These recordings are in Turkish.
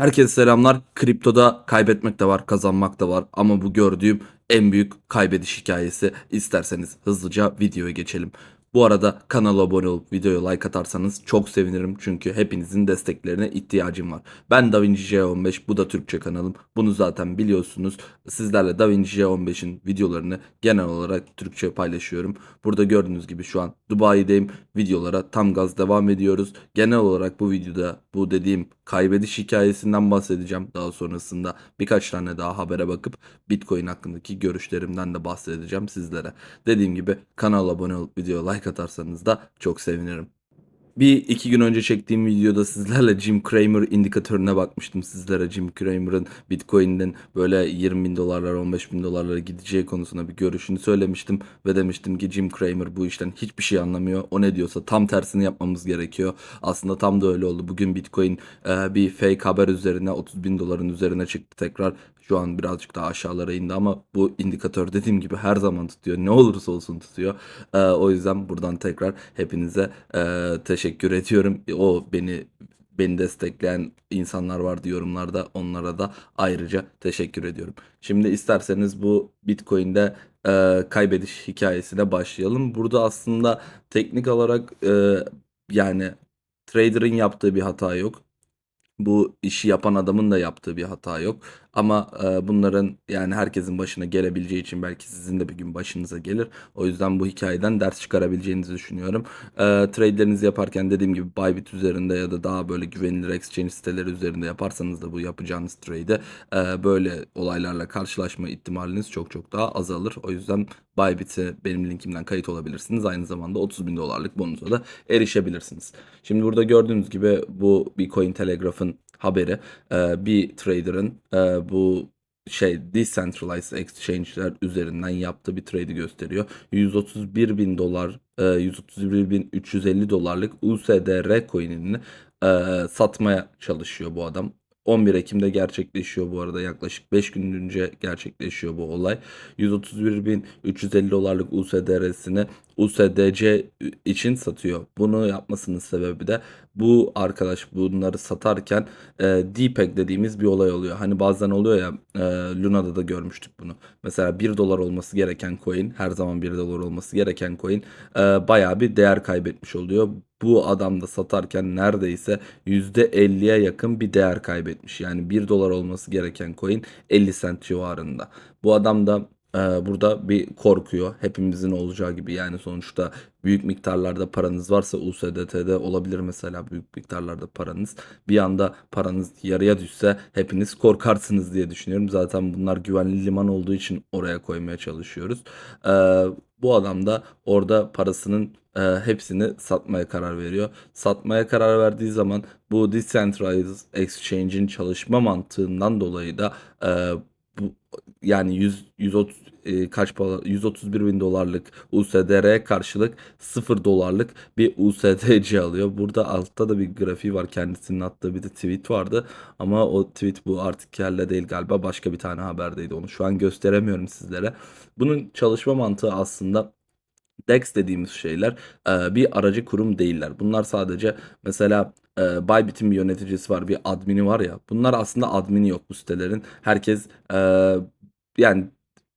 Herkese selamlar. Kriptoda kaybetmek de var, kazanmak da var. Ama bu gördüğüm en büyük kaybediş hikayesi. İsterseniz hızlıca videoya geçelim. Bu arada kanala abone olup videoya like atarsanız çok sevinirim. Çünkü hepinizin desteklerine ihtiyacım var. Ben DaVinci J15, bu da Türkçe kanalım. Bunu zaten biliyorsunuz. Sizlerle DaVinci J15'in videolarını genel olarak Türkçe paylaşıyorum. Burada gördüğünüz gibi şu an Dubai'deyim. Videolara tam gaz devam ediyoruz. Genel olarak bu videoda bu dediğim kaybediş hikayesinden bahsedeceğim. Daha sonrasında birkaç tane daha habere bakıp Bitcoin hakkındaki görüşlerimden de bahsedeceğim sizlere. Dediğim gibi kanala abone olup videoya like atarsanız da çok sevinirim. Bir iki gün önce çektiğim videoda sizlerle Jim Cramer indikatörüne bakmıştım. Sizlere Jim Cramer'ın Bitcoin'den böyle 20 bin dolarlara 15 bin dolarlara gideceği konusunda bir görüşünü söylemiştim. Ve demiştim ki Jim Cramer bu işten hiçbir şey anlamıyor. O ne diyorsa tam tersini yapmamız gerekiyor. Aslında tam da öyle oldu. Bugün Bitcoin bir fake haber üzerine 30 bin doların üzerine çıktı tekrar. Şu an birazcık daha aşağılara indi ama bu indikatör dediğim gibi her zaman tutuyor. Ne olursa olsun tutuyor. E, o yüzden buradan tekrar hepinize e, teşekkür ediyorum. O beni beni destekleyen insanlar vardı yorumlarda. Onlara da ayrıca teşekkür ediyorum. Şimdi isterseniz bu Bitcoin'de e, kaybediş hikayesine başlayalım. Burada aslında teknik olarak e, yani trader'ın yaptığı bir hata yok. Bu işi yapan adamın da yaptığı bir hata yok. Ama e, bunların yani herkesin başına gelebileceği için belki sizin de bir gün başınıza gelir. O yüzden bu hikayeden ders çıkarabileceğinizi düşünüyorum. E, trade'lerinizi yaparken dediğim gibi Bybit üzerinde ya da daha böyle güvenilir exchange siteleri üzerinde yaparsanız da bu yapacağınız trade'e e, böyle olaylarla karşılaşma ihtimaliniz çok çok daha azalır. O yüzden Bybit'e benim linkimden kayıt olabilirsiniz. Aynı zamanda 30 bin dolarlık bonusa da erişebilirsiniz. Şimdi burada gördüğünüz gibi bu Bitcoin Telegraph'ın haberi e, bir trader'ın e, bu şey decentralized exchange'ler üzerinden yaptığı bir trade'i gösteriyor. 131 bin dolar, e, 131 bin 350 dolarlık USDR coin'ini e, satmaya çalışıyor bu adam. 11 Ekim'de gerçekleşiyor bu arada yaklaşık 5 gün önce gerçekleşiyor bu olay. 131.350 dolarlık USDR'sini USDC için satıyor. Bunu yapmasının sebebi de bu arkadaş bunları satarken e, DPEG dediğimiz bir olay oluyor. Hani bazen oluyor ya e, Luna'da da görmüştük bunu. Mesela 1 dolar olması gereken coin her zaman 1 dolar olması gereken coin e, bayağı bir değer kaybetmiş oluyor. Bu adam da satarken neredeyse %50'ye yakın bir değer kaybetmiş. Yani 1 dolar olması gereken coin 50 cent civarında. Bu adam da burada bir korkuyor. Hepimizin olacağı gibi yani sonuçta büyük miktarlarda paranız varsa USDT'de olabilir mesela büyük miktarlarda paranız. Bir anda paranız yarıya düşse hepiniz korkarsınız diye düşünüyorum. Zaten bunlar güvenli liman olduğu için oraya koymaya çalışıyoruz. E, bu adam da orada parasının e, hepsini satmaya karar veriyor. Satmaya karar verdiği zaman bu decentralized exchange'in çalışma mantığından dolayı da e, bu yani 100 130 e, kaç para 131 bin dolarlık USDR'ye karşılık 0 dolarlık bir USDC alıyor. Burada altta da bir grafiği var. Kendisinin attığı bir de tweet vardı. Ama o tweet bu artık kelle değil galiba. Başka bir tane haberdeydi. Onu şu an gösteremiyorum sizlere. Bunun çalışma mantığı aslında DEX dediğimiz şeyler e, bir aracı kurum değiller. Bunlar sadece mesela e, Bybit'in bir yöneticisi var, bir admini var ya. Bunlar aslında admini yok bu sitelerin. Herkes e, yani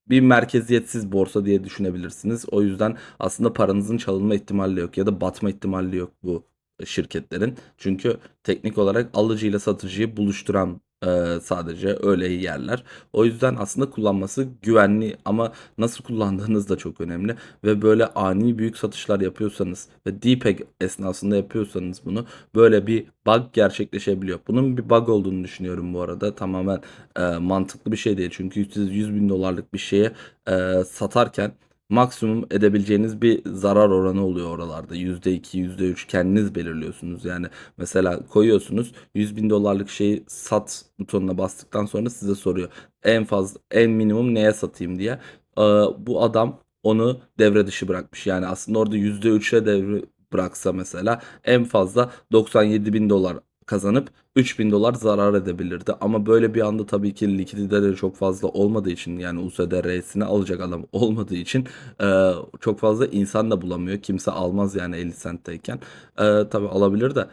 bir merkeziyetsiz borsa diye düşünebilirsiniz. O yüzden aslında paranızın çalınma ihtimali yok ya da batma ihtimali yok bu şirketlerin. Çünkü teknik olarak alıcıyla satıcıyı buluşturan e, sadece öyle yerler. O yüzden aslında kullanması güvenli ama nasıl kullandığınız da çok önemli. Ve böyle ani büyük satışlar yapıyorsanız ve DPEG esnasında yapıyorsanız bunu böyle bir bug gerçekleşebiliyor. Bunun bir bug olduğunu düşünüyorum bu arada. Tamamen e, mantıklı bir şey değil. Çünkü siz 100 bin dolarlık bir şeye e, satarken maksimum edebileceğiniz bir zarar oranı oluyor oralarda. %2, %3 kendiniz belirliyorsunuz. Yani mesela koyuyorsunuz 100 bin dolarlık şeyi sat butonuna bastıktan sonra size soruyor. En fazla en minimum neye satayım diye. Ee, bu adam onu devre dışı bırakmış. Yani aslında orada %3'e devre bıraksa mesela en fazla 97 bin dolar kazanıp 3000 dolar zarar edebilirdi. Ama böyle bir anda tabii ki likidite çok fazla olmadığı için yani USDR'sini alacak adam olmadığı için e, çok fazla insan da bulamıyor. Kimse almaz yani 50 centteyken. E, tabii alabilir de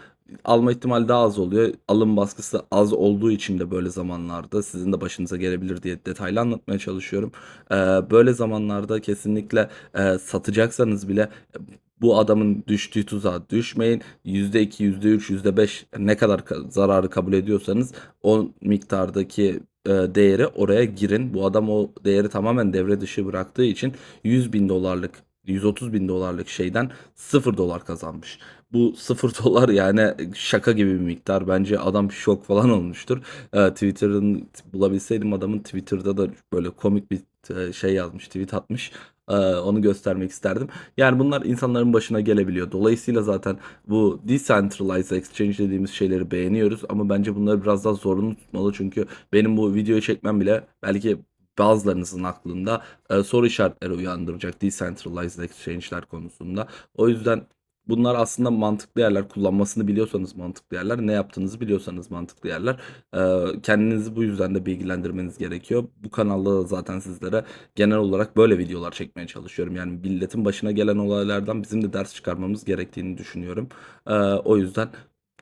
alma ihtimali daha az oluyor. Alım baskısı az olduğu için de böyle zamanlarda sizin de başınıza gelebilir diye detaylı anlatmaya çalışıyorum. Eee, böyle zamanlarda kesinlikle, eee, satacaksanız bile bu adamın düştüğü tuzağa düşmeyin. %2, %3, %5 ne kadar ka zararı kabul ediyorsanız o miktardaki, eee, değeri oraya girin. Bu adam o değeri tamamen devre dışı bıraktığı için $100.000'lık, $130.000'lık şeyden $0 kazanmış. Bu $0 yani şaka gibi bir miktar. Bence adam şok falan olmuştur. Eee, Twitter'ın bulabilseydim adamın Twitter'da da böyle komik bir t şey yazmış, tweet atmış. Eee, onu göstermek isterdim. Yani bunlar insanların başına gelebiliyor. Dolayısıyla zaten bu decentralized exchange dediğimiz şeyleri beğeniyoruz ama bence bunları biraz daha zorunlu tutmalı. Çünkü benim bu videoyu çekmem bile belki bazılarınızın aklında, eee, soru işaretleri uyandıracak decentralized exchange'ler konusunda. O yüzden bunlar aslında mantıklı yerler. Kullanmasını biliyorsanız mantıklı yerler, ne yaptığınızı biliyorsanız mantıklı yerler. Kendinizi bu yüzden de bilgilendirmeniz gerekiyor. Bu kanalda da zaten sizlere genel olarak böyle videolar çekmeye çalışıyorum. Yani milletin başına gelen olaylardan bizim de ders çıkarmamız gerektiğini düşünüyorum. O yüzden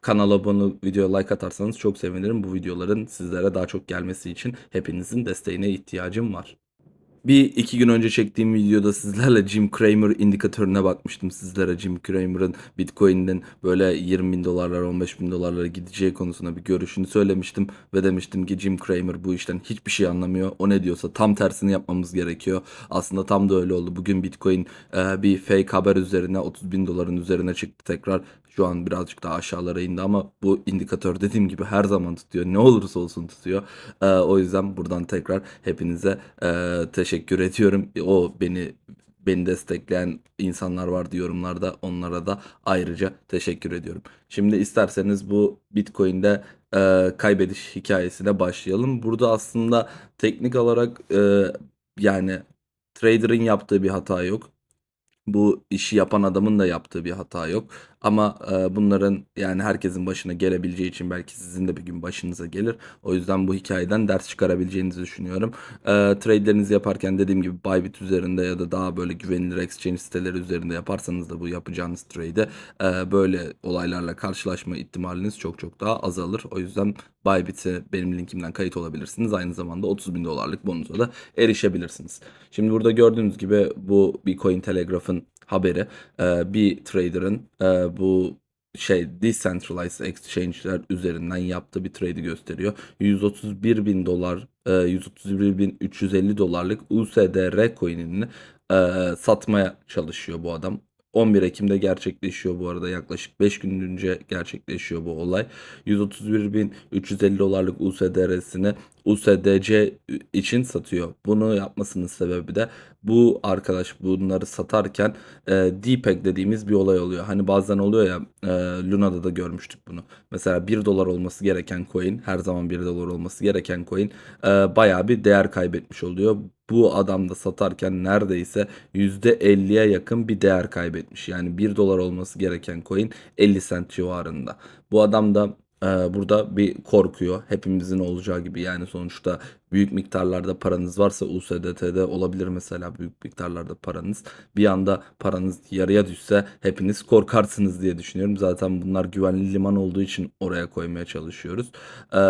kanala abone videoya like atarsanız çok sevinirim. Bu videoların sizlere daha çok gelmesi için hepinizin desteğine ihtiyacım var. Bir iki gün önce çektiğim videoda sizlerle Jim Cramer indikatörüne bakmıştım. Sizlere Jim Cramer'ın Bitcoin'in böyle $20.000'lara, $15.000'lara gideceği konusunda bir görüşünü söylemiştim ve demiştim ki Jim Cramer bu işten hiçbir şey anlamıyor. O ne diyorsa tam tersini yapmamız gerekiyor. Aslında tam da öyle oldu. Bugün Bitcoin e, bir fake haber üzerine 30 bin doların üzerine çıktı tekrar. Şu an birazcık daha aşağılara indi ama bu indikatör dediğim gibi her zaman tutuyor. Ne olursa olsun tutuyor. E, o yüzden buradan tekrar hepinize e, teşekkür ediyorum. O beni beni destekleyen insanlar vardı yorumlarda. Onlara da ayrıca teşekkür ediyorum. Şimdi isterseniz bu Bitcoin'de e, kaybediş hikayesine başlayalım. Burada aslında teknik olarak e, yani trader'ın yaptığı bir hata yok. Bu işi yapan adamın da yaptığı bir hata yok. Ama e, bunların yani herkesin başına gelebileceği için belki sizin de bir gün başınıza gelir. O yüzden bu hikayeden ders çıkarabileceğinizi düşünüyorum. E, trade'lerinizi yaparken dediğim gibi Bybit üzerinde ya da daha böyle güvenilir exchange siteleri üzerinde yaparsanız da bu yapacağınız trade'e e, böyle olaylarla karşılaşma ihtimaliniz çok çok daha azalır. O yüzden Bybit'e benim linkimden kayıt olabilirsiniz. Aynı zamanda 30 bin dolarlık bonusa da erişebilirsiniz. Şimdi burada gördüğünüz gibi bu Bitcoin Telegraph'ın haberi e, bir trader'ın e, bu şey decentralized exchange'ler üzerinden yaptığı bir trade'i gösteriyor. 131 bin dolar, e, 131 bin 350 dolarlık USDR coin'ini e, satmaya çalışıyor bu adam. 11 Ekim'de gerçekleşiyor bu arada yaklaşık 5 gün önce gerçekleşiyor bu olay. 131.350 dolarlık USDR'sini USDC için satıyor. Bunu yapmasının sebebi de bu arkadaş bunları satarken e, DPEG dediğimiz bir olay oluyor. Hani bazen oluyor ya e, Luna'da da görmüştük bunu. Mesela 1 dolar olması gereken coin her zaman 1 dolar olması gereken coin e, bayağı bir değer kaybetmiş oluyor. Bu adam da satarken neredeyse %50'ye yakın bir değer kaybetmiş. Yani 1 dolar olması gereken coin 50 cent civarında. Bu adam da burada bir korkuyor. Hepimizin olacağı gibi yani sonuçta büyük miktarlarda paranız varsa USDT'de olabilir mesela büyük miktarlarda paranız. Bir anda paranız yarıya düşse hepiniz korkarsınız diye düşünüyorum. Zaten bunlar güvenli liman olduğu için oraya koymaya çalışıyoruz. E,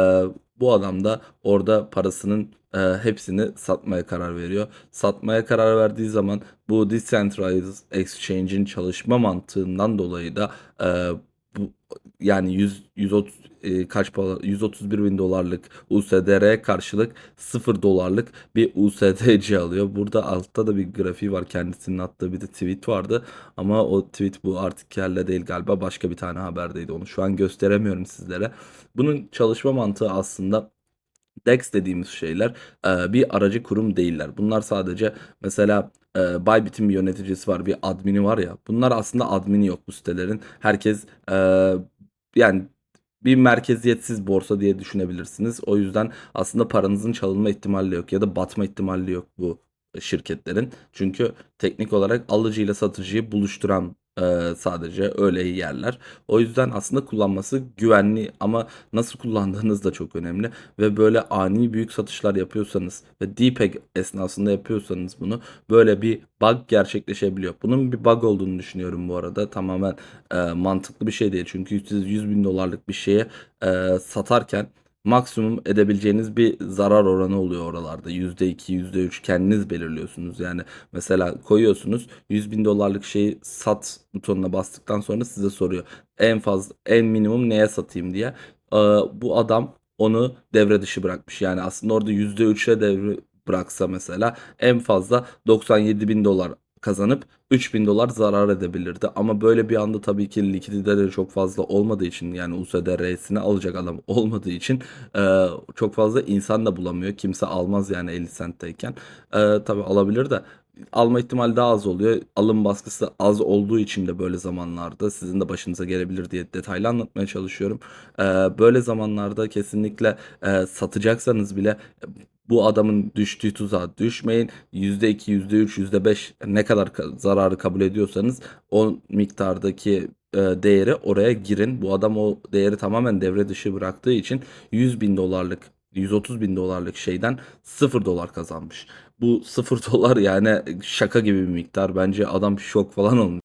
bu adam da orada parasının e, hepsini satmaya karar veriyor. Satmaya karar verdiği zaman bu decentralized exchange'in çalışma mantığından dolayı da e, bu yani 100 130 e, kaç para 131 bin dolarlık USDR'ye karşılık 0 dolarlık bir USDC alıyor. Burada altta da bir grafiği var. Kendisinin attığı bir de tweet vardı. Ama o tweet bu artikelle değil galiba başka bir tane haberdeydi. Onu şu an gösteremiyorum sizlere. Bunun çalışma mantığı aslında DEX dediğimiz şeyler e, bir aracı kurum değiller. Bunlar sadece mesela e, Bybit'in bir yöneticisi var, bir admini var ya. Bunlar aslında admini yok bu sitelerin. Herkes e, yani bir merkeziyetsiz borsa diye düşünebilirsiniz. O yüzden aslında paranızın çalınma ihtimali yok ya da batma ihtimali yok bu şirketlerin. Çünkü teknik olarak alıcıyla satıcıyı buluşturan Ee, sadece öyle yerler. O yüzden aslında kullanması güvenli ama nasıl kullandığınız da çok önemli. Ve böyle ani büyük satışlar yapıyorsanız ve DPEG esnasında yapıyorsanız bunu böyle bir bug gerçekleşebiliyor. Bunun bir bug olduğunu düşünüyorum bu arada. Tamamen e, mantıklı bir şey değil. Çünkü siz 100 bin dolarlık bir şeye e, satarken maksimum edebileceğiniz bir zarar oranı oluyor oralarda. %2, %3 kendiniz belirliyorsunuz. Yani mesela koyuyorsunuz 100 bin dolarlık şeyi sat butonuna bastıktan sonra size soruyor. En fazla en minimum neye satayım diye. Ee, bu adam onu devre dışı bırakmış. Yani aslında orada %3'e devre bıraksa mesela en fazla 97 bin dolar kazanıp 3000 dolar zarar edebilirdi. Ama böyle bir anda tabii ki likiditeleri çok fazla olmadığı için yani USDR'sini alacak adam olmadığı için e, çok fazla insan da bulamıyor. Kimse almaz yani 50 centteyken. E, tabii alabilir de alma ihtimali daha az oluyor. Alım baskısı az olduğu için de böyle zamanlarda sizin de başınıza gelebilir diye detaylı anlatmaya çalışıyorum. E, böyle zamanlarda kesinlikle e, satacaksanız bile bu adamın düştüğü tuzağa düşmeyin. %2, %3, %5 ne kadar ka- zararı kabul ediyorsanız o miktardaki e, değeri oraya girin. Bu adam o değeri tamamen devre dışı bıraktığı için 100 bin dolarlık 130 bin dolarlık şeyden 0 dolar kazanmış. Bu 0 dolar yani şaka gibi bir miktar. Bence adam şok falan olmuş.